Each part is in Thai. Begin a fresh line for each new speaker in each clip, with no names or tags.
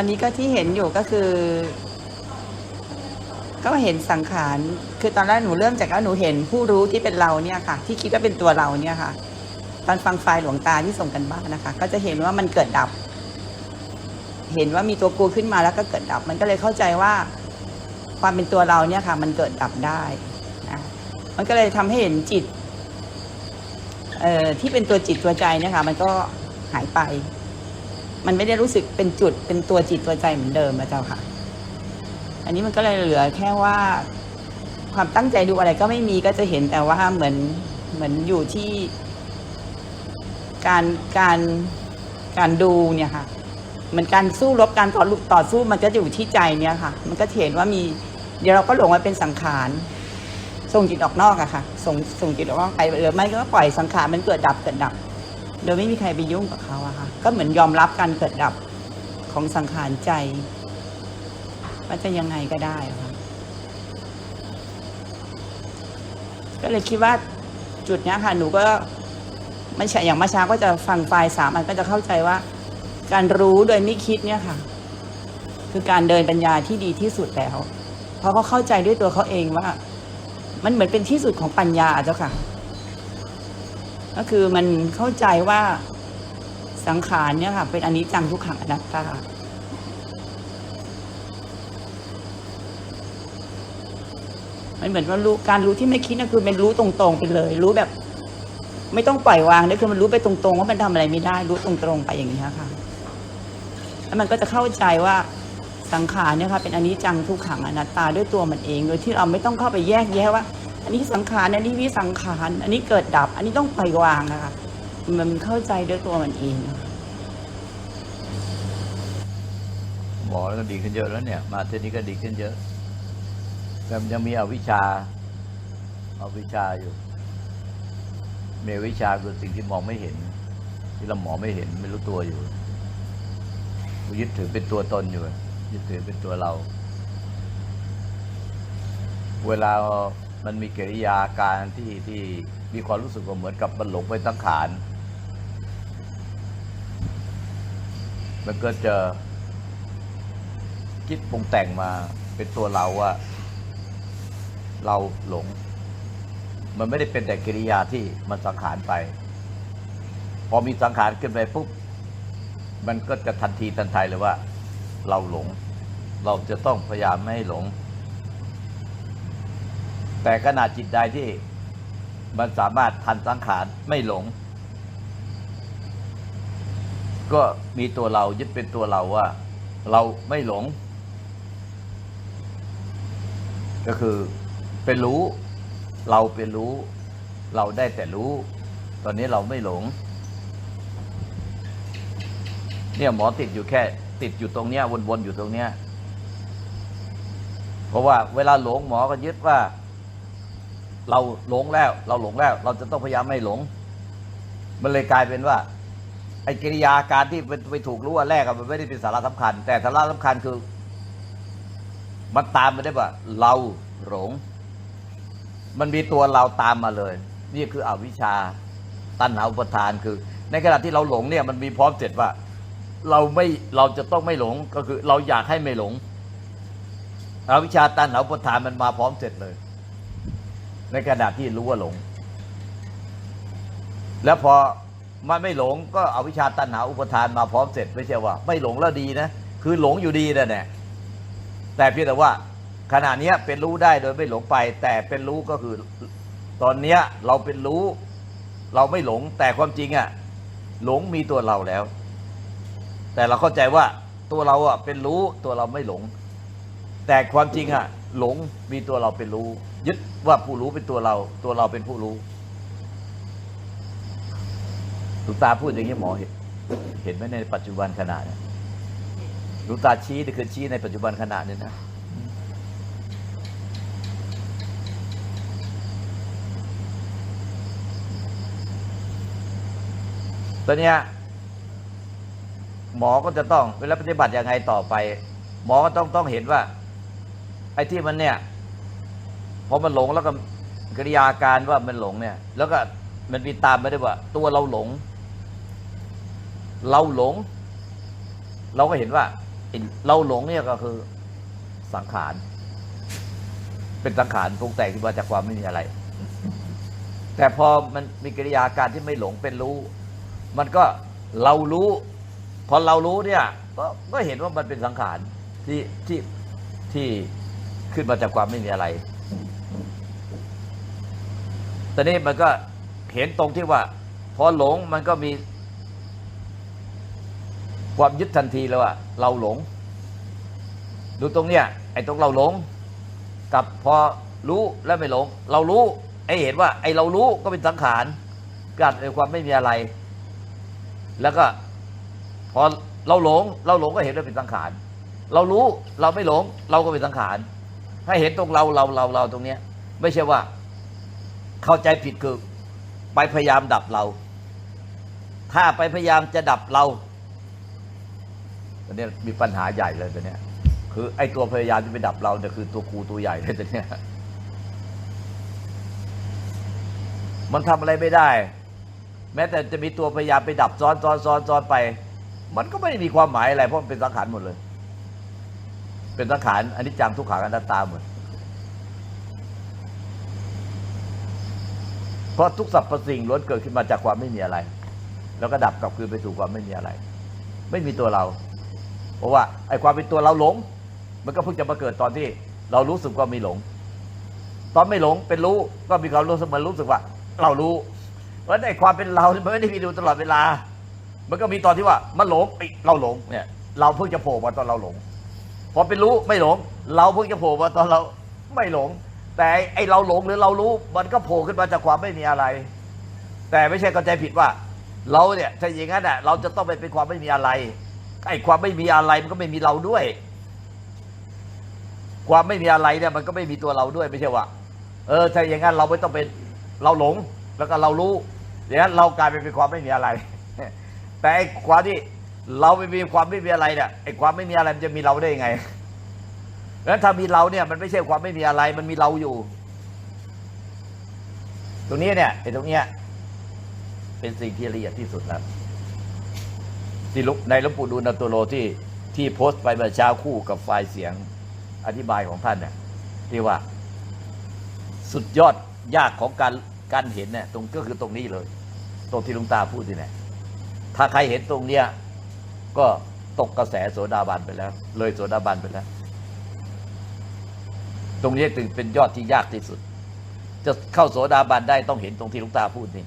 อนนี้ก็
ที่เห็นอยู่ก็คือ ก็เห็นสังขาร คือตอนแรกหนูเริ่มจากว่าหนูเห็นผู้รู้ที่เป็นเราเนี่ยค่ะ ที่คิดว่าเป็นตัวเราเนี่ยค่ะ ตอนฟังไฟล์หลวงตาที่ส่งกันบ้านนะคะ ก็จะเห็นว่ามันเกิดดับ เห็นว่ามีตัวกูขึ้นมาแล้วก็เกิดดับ มันก็เลยเข้าใจว่า ความเป็นตัวเราเนี่ยค่ะ มันเกิดดับได้นะมันก็เลยทำให้เห็นจิต เอ่อที่เป็นตัวจิตตัวใจเนี่ยค่ะ มันก็หายไป มันไม่ได้รู้สึกเป็นจุดเป็นตัวจิตตัวใจเหมือนเดิมนะเจ้าค่ะ อันนี้มันก็เลยเหลือแค่ว่า ความตั้งใจดูอะไรก็ไม่มีก็จะเห็นแต่ว่าเหมือนเหมือนอยู่ที่ การการการดูเนี่ยค่ะเหมือนการสู้รบการต่อต่อสู้มันก็จะอยู่ที่ใจเนี่ยค่ะ มันก็เห็นว่ามี เดี๋ยวเราก็หลงว่าเป็นสังขารส่งจิตออกนอกอะค่ะ ส่งส่งจิตออกนอกไปหรือไม่ก็ปล่อยสังขารมันเกิดดับเกิดดับ โดยไม่มีใครไปยุ่งกับเขาอะค่ะ ก็เหมือนยอมรับการเกิดดับของสังขารใจว่าจะยังไงก็ได้ค่ะ ก็เลยคิดว่าจุดนี้ค่ะ หนูก็ไม่ใช่อย่างมื่อเช้าก็จะฟังไฟล์สามอันก็จะเข้าใจว่า การรู้โดยไม่คิดเนี่ยค่ะ คือการเดินปัญญาที่ดีที่สุดแล้ว เพราะเขาเข้าใจด้วยตัวเขาเองว่า มันเหมือนเป็นที่สุดของปัญญาเจ้าค่ะ ก็คือมันเข้าใจว่าสังขารเนี่ยค่ะ เป็นอนิจจังทุกขังอนัตตามันเหมือนว่ารู้การรู้ที่ไม่คิดนะคือเป็นรู้ตรงๆไปเลย รู้แบบ ไม่ต้องปล่อยวางนี่คือมันรู้ไปตรงๆว่ามันทำอะไรไม่ได้ รู้ตรงๆไปอย่างนี้ค่ะแล้วมันก็จะเข้าใจว่าสังขารเนี่ยค่ะเป็นอนิจจังทุกขังอนัตตาด้วยตัวมันเอง โดยที่เราไม่ต้องเข้าไปแยกแยะว่า อันนี้สังขาร อันนี้วิสังขาร อันนี้เกิดดับ อันนี้ต้องปล่อยวางนะคะ มันเข้าใจด้วยตัวมันเองนะคะ
หมอก็ดีขึ้นเยอะแล้วเนี่ย มาเทนี้ก็ดีขึ้นเยอะ แต่ยังมีอวิชชาอวิชชาอยู่เมวิชาคือสิ่งที่มองไม่เห็น ที่เราหมอไม่เห็นไม่รู้ตัวอยู่ยึดถือเป็นตัวตนอยู่ยึดถือเป็นตัวเรา เวลา มันมีกิริยาการที่ที่มีความรู้สึกว่าเหมือนกับมันหลงไปตั้งขาน มันก็จะคิดปรุงแต่งมาเป็นตัวเราว่าเราหลง มันไม่ได้เป็นแต่กิริยาที่มันสังขารไป พอมีสังขารขึ้นไปปุ๊บ มันก็จะทันทีทันใดเลยว่า เราหลง เราจะต้องพยายามไม่ให้หลง แต่ขณะจิตใดที่มันสามารถทันสังขารไม่หลง ก็มีตัวเรายึดเป็นตัวเราว่า เราไม่หลง ก็คือเป็นรู้ เราเป็นรู้ เราได้แต่รู้ ตอนนี้เราไม่หลง เนี่ยหมอติดอยู่แค่ ติดอยู่ตรงเนี้ยวนๆอยู่ตรงเนี้ยเพราะว่าเวลาหลงหมอก็ยึดว่า เราหลงแล้ว เราหลงแล้ว เราจะต้องพยายามไม่หลง มันเลยกลายเป็นว่า ไอ้กิริยาการที่ไปถูกรู้ว่าแรกมันไม่ได้เป็นสาระสำคัญ แต่สาระสำคัญคือ มันตามมาได้ว่า เราหลง มันมีตัวเราตามมาเลย นี่คืออวิชชาตัณหาอุปทานคือ ในขณะที่เราหลงเนี่ยมันมีพร้อมเสร็จว่า เราไม่เราจะต้องไม่หลงก็คือ เราอยากให้ไม่หลงอวิชชาตัณหาอุปทานมันมาพร้อมเสร็จเลย ในขณะที่รู้ว่าหลง แล้วพอมันไม่หลงก็เอาวิชาตัณหาอุปทานมาพร้อมเสร็จไม่ใช่ว่า ไม่หลงแล้วดีนะคือหลงอยู่ดีนั่นแหละแต่เพียงแต่ว่าขณะนี้เป็นรู้ได้โดยไม่หลงไป แต่เป็นรู้ก็คือ ตอนเนี้ยเราเป็นรู้ เราไม่หลง แต่ความจริงอะหลงมีตัวเราแล้ว แต่เราเข้าใจว่าตัวเราอะเป็นรู้ตัวเราไม่หลง แต่ความจริงอะหลงมีตัวเราเป็นรู้ ยึดว่าผู้รู้เป็นตัวเรา ตัวเราเป็นผู้รู้ลวงตาพูดอย่างนี้หมอเห็นเห็นไหมในปัจจุบันขณะเนี่ยลวงตาชี้นี่คือชี้ในปัจจุบันขณะเนี่ยนะตอนนี้หมอก็จะต้องเวลาปฏิบัติยังไงต่อไป หมอก็ต้องต้องเห็นว่า อ้ที่มันเนี่ยพอมันหลงแล้วก็กิริยาการว่ามันหลงเนี่ย แล้วก็มันมีตามไม่ได้ว่า ตัวเราหลง เราหลง เราก็เห็นว่าเราหลงเนี่ยก็คือสังขาร เป็นสังขารปรุงแต่งขึ้นมาจากความไม่มีอะไร แต่พอมันมีกิริยาการที่ไม่หลงเป็นรู้ มันก็เรารู้ พอเรารู้เนี่ย ก็ก็เห็นว่ามันเป็นสังขารที่ที่ที่ ขึ้นมาจากความไม่มีอะไร ตอนนี้มันก็เห็นตรงที่ว่า พอหลงมันก็มี ความยึดทันทีเลยว่าเราหลง ดูตรงเนี้ยไอ้ตรงเราหลง กับพอรู้แล้วไม่หลง เรารู้ ไอ้เห็นว่า ไอ้เรารู้ก็เป็นสังขารเกิดในความไม่มีอะไร แล้วก็ พอเราหลง เราหลงก็เห็นว่าเป็นสังขาร เรารู้เราไม่หลง เราก็เป็นสังขาร ให้เห็นตรงเราเราเราเราตรงเนี้ย ไม่ใช่ว่า เข้าใจผิดคือ ไปพยายามดับเรา ถ้าไปพยายามจะดับเราตอนนี้มีปัญหาใหญ่เลยตอนเนี้ยคือ ไอ้ตัวพยายามที่ไปดับเราเนี่ยคือตัวครูตัวใหญ่เลยตอนเนี้ยมันทำอะไรไม่ได้ แม้แต่จะมีตัวพยายามไปดับซ้อนซ้อนซ้อนซ้อนไป มันก็ไม่ได้มีความหมายอะไรเพราะมันเป็นสังขารหมดเลย เป็นสังขารอันนี้จังทุกขังอนัตตาหมดเพราะทุกสรรพสิ่งล้วนเกิดขึ้นมาจากความไม่มีอะไร แล้วก็ดับกลับคืนไปสู่ความไม่มีอะไร ไม่มีตัวเรา เพราะว่าไอ้ความเป็นตัวเราหลง มันก็เพิ่งจะมาเกิดตอนที่ เรารู้สึกว่ามีหลง ตอนไม่หลงเป็นรู้ก็มีความรู้สึกมันรู้สึกว่า เรารู้เพราะฉะนั้นไอ้ความเป็นเรามันไม่ได้มีอยู่ตลอดเวลา มันก็มีตอนที่ว่ามันหลงไอเราหลงเนี่ย เราเพิ่งจะโผล่มาตอนเราหลง พอเป็นรู้ไม่หลง เราเพิ่งจะโผล่มาตอนเราไม่หลง แต่ไอเราหลงหรือเรารู้มันก็โผล่ขึ้นมาจากความไม่มีอะไร แต่ไม่ใช่เข้าใจผิดว่า เราเนี่ยถ้าอย่างนั้นอะเราจะต้องไปเป็นความไม่มีอะไรไอความไม่มีอะไรมันก็ไม่มีเราด้วย ความไม่มีอะไรเนี่ยมันก็ไม่มีตัวเราด้วยไม่ใช่ว่า เออถ้าอย่างนั้นเราไม่ต้องเป็นเราหลงแล้วก็เรารู้อย่างนั้นเรากลายเป็นความไม่มีอะไร แต่ไอความที่ เราไม่มีความไม่มีอะไรเนี่ยไอ้ความไม่มีอะไรมันจะมีเราได้ยังไงแล้วถ้ามีเราเนี่ยมันไม่ใช่ความไม่มีอะไร มันมีเราอยู่ ตรงนี้เนี่ยไอ้ตรงเนี้ยเป็นสิ่งที่ละเอียดที่สุดแล้วที่ลุกในหลวงปู่ดูลนาโตโลที่ที่โพสต์ไปเมื่อเช้าคู่กับไฟล์เสียงอธิบายของท่านเนี่ยที่ว่า สุดยอดยากของการการเห็นเนี่ยตรงก็คือตรงนี้เลย ตรงที่ลุงตาพูดนี่แหละถ้าใครเห็นตรงเนี้ย ก็ตกกระแสโสดาบันไปแล้ว เลยโสดาบันไปแล้ว ตรงนี้ถึงเป็นยอดที่ยากที่สุด จะเข้าโสดาบันได้ต้องเห็นตรงที่ลุงตาพูดนี่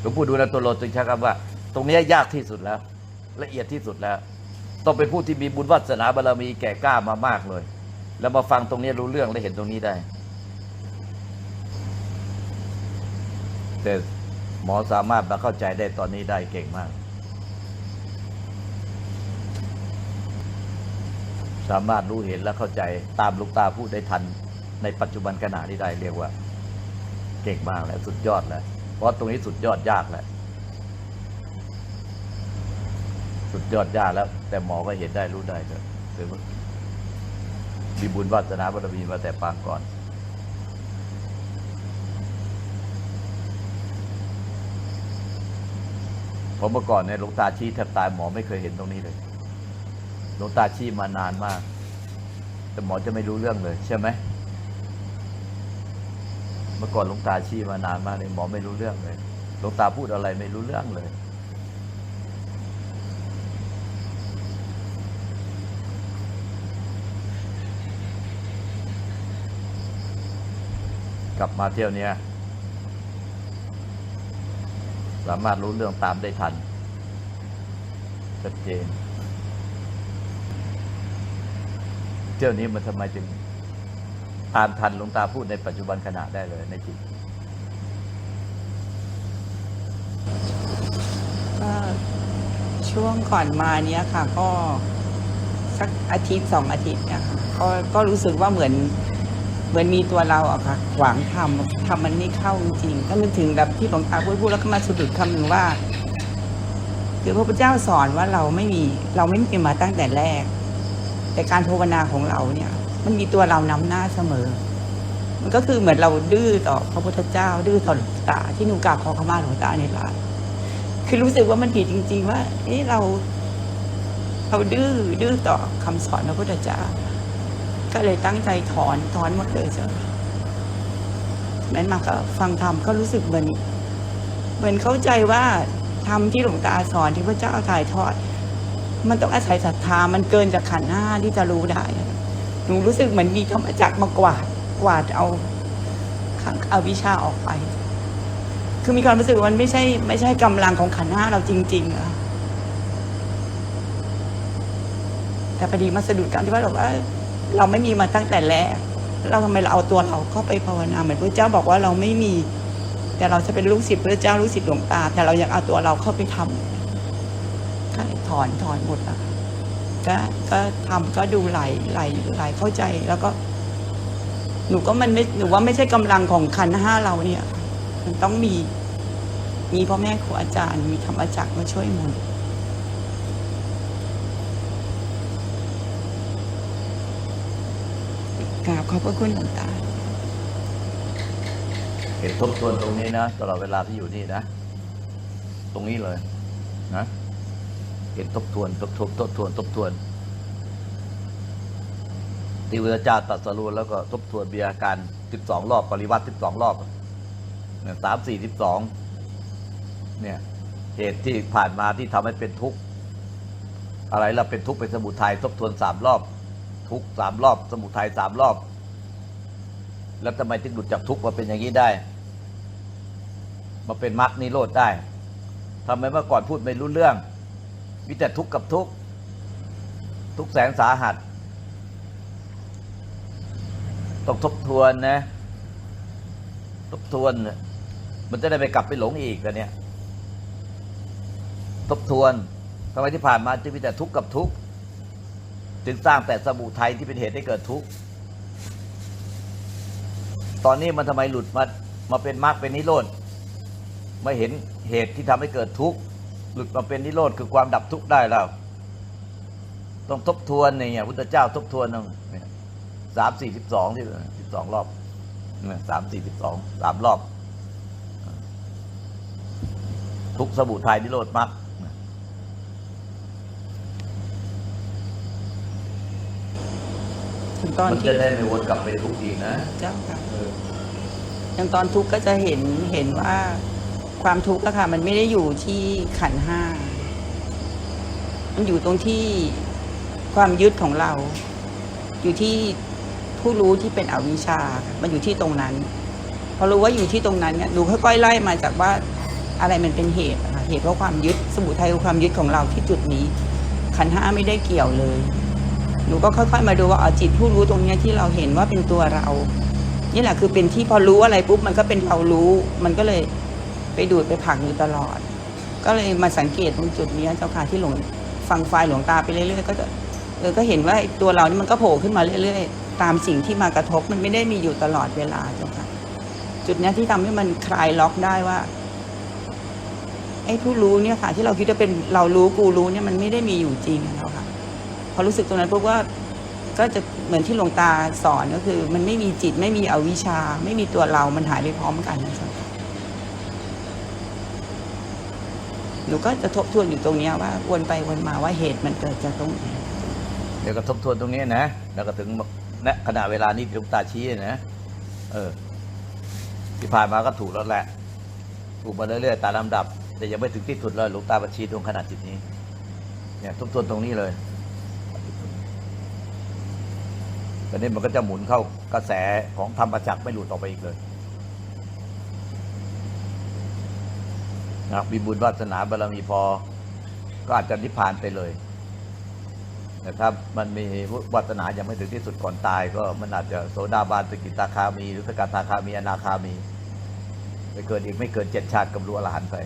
หลวงปู่ดูลตัวโลจึงใช้คำว่า ตรงนี้ยากที่สุดแล้ว ละเอียดที่สุดแล้ว ต้องเป็นผู้ที่มีบุญวาสนาบารมีแก่กล้ามามากเลย แล้วมาฟังตรงนี้รู้เรื่องและเห็นตรงนี้ได้แต่ หมอสามารถมาเข้าใจได้ตอนนี้ได้เก่งมาก สามารถรู้เห็นและเข้าใจตามลูกตาพูดได้ทัน ในปัจจุบันขณะนี้ได้เรียกว่า เก่งมากแล้วสุดยอดแล้วเพราะตรงนี้สุดยอดยากแล้วสุดยอดยากแล้ว แต่หมอก็เห็นได้รู้ได้ก็ถือว่ามีบุญวาสนาบารมีมาแต่ปางก่อน เพราะเมื่อก่อนเนี่ยหลวงตาชี้แทบตายหมอไม่เคยเห็นตรงนี้เลยหลวงตาชี้มานานมาก แต่หมอจะไม่รู้เรื่องเลย ใช่ไหมเมื่อก่อนหลวงตาชี้มานานมากเลยหมอไม่รู้เรื่องเลยหลวงตาพูดอะไรไม่รู้เรื่องเลย กลับมาเที่ยวเนี้ย สามารถรู้เรื่องตามได้ทันชัดเจน เที่ยวนี้มันทำไมจึงตามทันหลวงตาพูดในปัจจุบันขณะได้เลยในจิต
ก็ช่วงก่อนมาเนี้ยค่ะ ก็สักอาทิตย์สองอาทิตย์เนี่ยค่ะก็ก็รู้สึกว่าเหมือน เหมือนมีตัวเราอะค่ะขวางทำทำมันไม่เข้าจริงๆก็นึกถึงแบบที่หลวงตาพูดพูดแล้วก็มาสะดุดคำหนึ่งว่า คือพระพุทธเจ้าสอนว่าเราไม่มีเราไม่มีมาตั้งแต่แรก แต่การภาวนาของเราเนี่ย มันมีตัวเรานำหน้าเสมอ มันก็คือเหมือนเราดื้อต่อพระพุทธเจ้า ดื้อต่อหลวงตาที่หนูกราบขอขมาหลวงตาในร้านคือรู้สึกว่ามันผิดจริง ๆ ว่าเอ๊ะเรา เราดื้อดื้อต่อคำสอนพระพุทธเจ้า ก็เลยตั้งใจถอนถอนหมดเลยเจ้าแม้นมาก็ฟังธรรมก็รู้สึกเหมือนเหมือนเข้าใจว่าธรรมที่หลวงตาสอนที่พระเจ้าถ่ายทอด มันต้องอาศัยศรัทธามันเกินจากขันธ์ห้าที่จะรู้ได้หนูรู้สึกเหมือนมีธรรมจักรมากวาดกวาดเอาขังเอาวิชาออกไป คือมีความรู้สึกว่ามันไม่ใช่ ไม่ใช่กำลังของขันธ์ห้าเราจริง ๆอะแต่พอดีมาสะดุดกันที่ว่าเราว่า เราไม่มีมาตั้งแต่แรก เราทำไมเราเอาตัวเราเข้าไปภาวนาเหมือนพระเจ้าบอกว่าเราไม่มี แต่เราจะเป็นลูกศิษย์พระเจ้าลูกศิษย์หลวงตา แต่เราอยากเอาตัวเราเข้าไปทำก็ถอนถอนหมดอะก็ก็ทำก็ดูไหลไหลไหลเข้าใจแล้วก็ หนูก็มันไม่หนูว่าไม่ใช่กำลังของขันห้าเราเนี่ย มันต้องมี มีพ่อแม่ครูอาจารย์มีธรรมจักรมาช่วยหมุน กราบขอบพระคุณหลวงตา
เห็นทบทวนตรงนี้นะตลอดเวลาที่อยู่นี่นะ ตรงนี้เลยนะเห็นทบทวนทบทวนทบทวนทบทวนที่พระเจ้าตรัดสรู้แล้วก็ทบทวนมีอาการสิบสองรอบปริวัติสิบสองรอบเนี่ยสามสี่สิบสองเนี่ยเหตุที่ผ่านมาที่ทำให้เป็นทุกข์อะไรล่ะเป็นทุกข์เป็นสมุทัยทบทวนสามรอบ ทุกสามรอบ สมุทัยสามรอบ แล้วทำไมถึงหลุดจากทุกมาเป็นอย่างนี้ได้ มาเป็นมรรคนิโรธได้ทำไมเมื่อก่อนพูดไม่รู้เรื่องมีแต่ทุกข์กับทุกข์ทุกแสนสาหัสต้องทบทวนนะ ทบทวน มันจะได้ไปกลับไปหลงอีกแต่เนี่ย ทบทวนทำไมที่ผ่านมาจึงมีแต่ทุกข์กับทุกข์ จึงสร้างแต่สมุทัยที่เป็นเหตุให้เกิดทุกข์ตอนนี้มันทำไมหลุดมามาเป็นมรรคเป็นนิโรธไม่เห็นเหตุที่ทำให้เกิดทุกข์หลุดมาเป็นนิโรธคือความดับทุกข์ได้แล้วต้องทบทวนเนี่ยพุทธเจ้าทบทวนต้องเนี่ยสามสี่สิบสองที่สิบสองรอบสามสี่สิบสองสามรอบ ทุกสมุทัยนิโรธมรรค
ถึงตอน
มัน
ที่
จะได้ไม่วนกลับไปทุกข์อีกนะ
เจ้าค่ะอย่างตอนทุกข์ก็จะเห็นเห็นว่าความทุกข์อะค่ะ มันไม่ได้อยู่ที่ขันธ์ห้ามันอยู่ตรงที่ความยึดของเรา อยู่ที่ผู้รู้ที่เป็นอวิชชาค่ะมันอยู่ที่ตรงนั้น พอรู้ว่าอยู่ที่ตรงนั้นเนี่ยหนูค่อยๆไล่มาจากว่าอะไรมันเป็นเหตุอะค่ะเหตุเพราะความยึดสมุทัยคือความยึดของเราที่จุดนี้ ขันธ์ห้าไม่ได้เกี่ยวเลย หนูก็ค่อย ๆ มาดูว่าเอจิตผู้รู้ตรงเนี้ยที่เราเห็นว่าเป็นตัวเรา นี่แหละคือเป็นที่พอรู้อะไรปุ๊บมันก็เป็นเรารู้ มันก็เลยไปดูดไปผลักอยู่ตลอด ก็เลยมาสังเกตตรงจุดนี้เจ้าค่ะที่หลวงฟังไฟหลวงตาไปเรื่อยๆก็จะเออก็เห็นว่าตัวเรานี่มันก็โผล่ขึ้นมาเรื่อยๆ ตามสิ่งที่มากระทบมันไม่ได้มีอยู่ตลอดเวลาเจ้าค่ะจุดนี้ที่ทำให้มันคลายล็อกได้ว่าไอ้ผู้รู้เนี่ยค่ะ ที่เราคิดว่าเป็นเรารู้กูรู้เนี่ยมันไม่ได้มีอยู่จริงอะเนาะค่ะ พอรู้สึกตรงนั้นปุ๊บว่าก็จะเหมือนที่หลวงตาสอนก็คือ มันไม่มีจิตไม่มีอวิชชา ไม่มีตัวเรามันหายไปพร้อมกันนะครับหนูก็จะทบทวนอยู่ตรงนี้ว่าวนไปวนมาว่าเหตุมันเกิดจากตรงไหน
เดี๋ยวก็ทบทวนตรงนี้นะ แล้วก็ถึงณขณะเวลานี้หลวงตาชี้นะเออ ที่ผ่านมาก็ถูกแล้วแหละ ถูกมาเรื่อยๆตามลำดับ แต่ยังไม่ถึงที่สุดเลยหลวงตาบัญชีตรงขนาดจิตนี้ เนี่ยทบทวนตรงนี้เลย ตอนนี้มันก็จะหมุนเข้ากระแสของธรรมจักรไม่หลุดออกไปอีกเลยนะมีบุญวาสนาบารมีพอ ก็อาจจะนิพพานไปเลยแต่ถ้ามันมีวัฒนายังไม่ถึงที่สุดก่อนตาย ก็มันอาจจะโสดาบันสกิตาคามี หรือสกทาคามีอนาคามีไปเกิดอีกไม่เกินเจ็ดชาติกับรู้อรหันต์ไป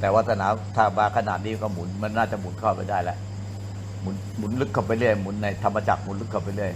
แต่วัฒนาถ้ามาขนาดนี้ก็หมุนมันน่าจะหมุนเข้าไปได้แล้ว หมุนหมุนลึกเข้าไปเรื่อยหมุนในธรรมจักรหมุนลึกเข้าไปเรื่อย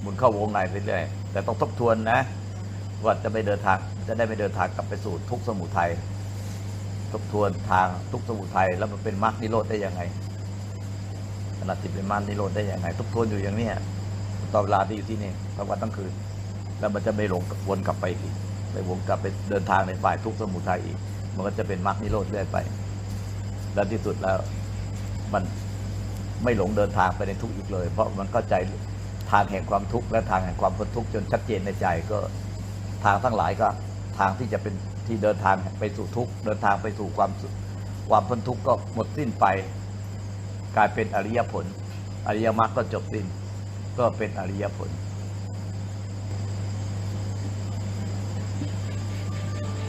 หมุนเข้าวงในไปเรื่อยแต่ต้องทบทวนนะ ว่าจะไม่เดินทางจะได้ไม่เดินทางกลับไปสู่ทุกขสมุทัยทบทวนทางทุกขสมุทัยแล้วมันเป็นมรรคนิโรธได้ยังไงขณะจิตเป็นมันนิโรธได้ยังไง ทบทวนอยู่อย่างเนี้ยตอนเวลาที่อยู่ที่นี่ทั้งวันทั้งคืน แล้วมันจะไม่หลงวนกลับไปอีกไม่วนกลับไปเดินทางในฝ่ายทุกขสมุทัยอีก มันก็จะเป็นมรรคนิโรธเรื่อยไป แล้วที่สุดแล้วมัน ไม่หลงเดินทางไปในทุกข์อีกเลย เพราะมันเข้าใจทางแห่งความทุกข์และทางแห่งความพ้นทุกข์จนชัดเจนในใจก็ทางทั้งหลายก็ทางที่จะเป็นที่เดินทางไปสู่ทุกข์เดินทางไปสู่ความความพ้นทุกข์ก็หมดสิ้นไป กลายเป็นอริยผล อริยมรรคก็จบสิ้น ก็เป็นอริยผล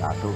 สาธุ